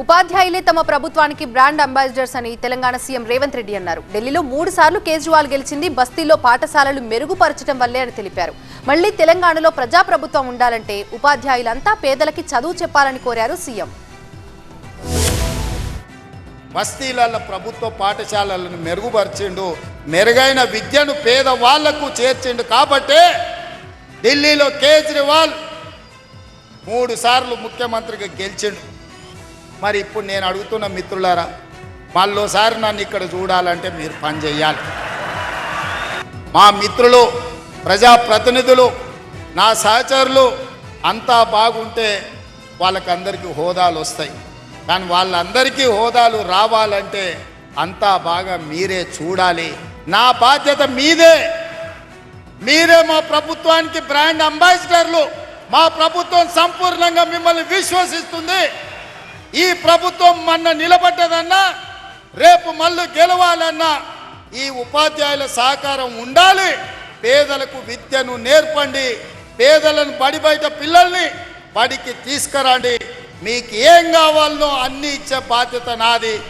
ఉపాధ్యాయులే తమ ప్రభుత్వానికి brand ambassadors అని తెలంగాణ సీఎం రేవంత్ రెడ్డి అన్నారు. ఢిల్లీలో మూడు సార్లు కేజ్రీవాల్ గెలిచింది బస్తీలో పాఠశాలలు మెరుగుపరచడం వల్లే అని తెలిపారు. మళ్ళీ తెలంగాణలో ప్రజాప్రభుత్వం ఉండాలంటే ఉపాధ్యాయులంతా పేదలకి చదువు చెప్పాలని కోరారు సీఎం. బస్తీలలో ప్రభుత్వ పాఠశాలలను మెరుగుపరిచిండు మెరుగైన విద్యను పేదవాళ్ళకు చేర్చిండు కాబట్టే ఢిల్లీలో కేజ్రీవాల్ మూడు సార్లు ముఖ్యమంత్రిగా గెలిచిండు. మరి ఇప్పుడు నేను అడుగుతున్న మిత్రులారా మళ్ళోసారి నన్ను ఇక్కడ చూడాలంటే మీరు పని చేయాలి. మా మిత్రులు ప్రజాప్రతినిధులు నా సహచరులు అంతా బాగుంటే వాళ్ళకందరికీ హోదాలు వస్తాయి. కానీ వాళ్ళందరికీ హోదాలు రావాలంటే అంతా బాగా మీరే చూడాలి. నా బాధ్యత మీదే. మీరే మా ప్రభుత్వానికి బ్రాండ్ అంబాసిడర్లు. మా ప్రభుత్వం సంపూర్ణంగా మిమ్మల్ని విశ్వసిస్తుంది. ఈ ప్రభుత్వం మొన్న నిలబడ్డదన్నా రేపు మళ్ళీ గెలవాలన్నా ఈ ఉపాధ్యాయుల సహకారం ఉండాలి. పేదలకు విద్యను నేర్పండి. పేదలను బడి బయట పిల్లల్ని బడికి తీసుకురండి. మీకు ఏం కావాలనో అన్ని ఇచ్చే బాధ్యత నాది.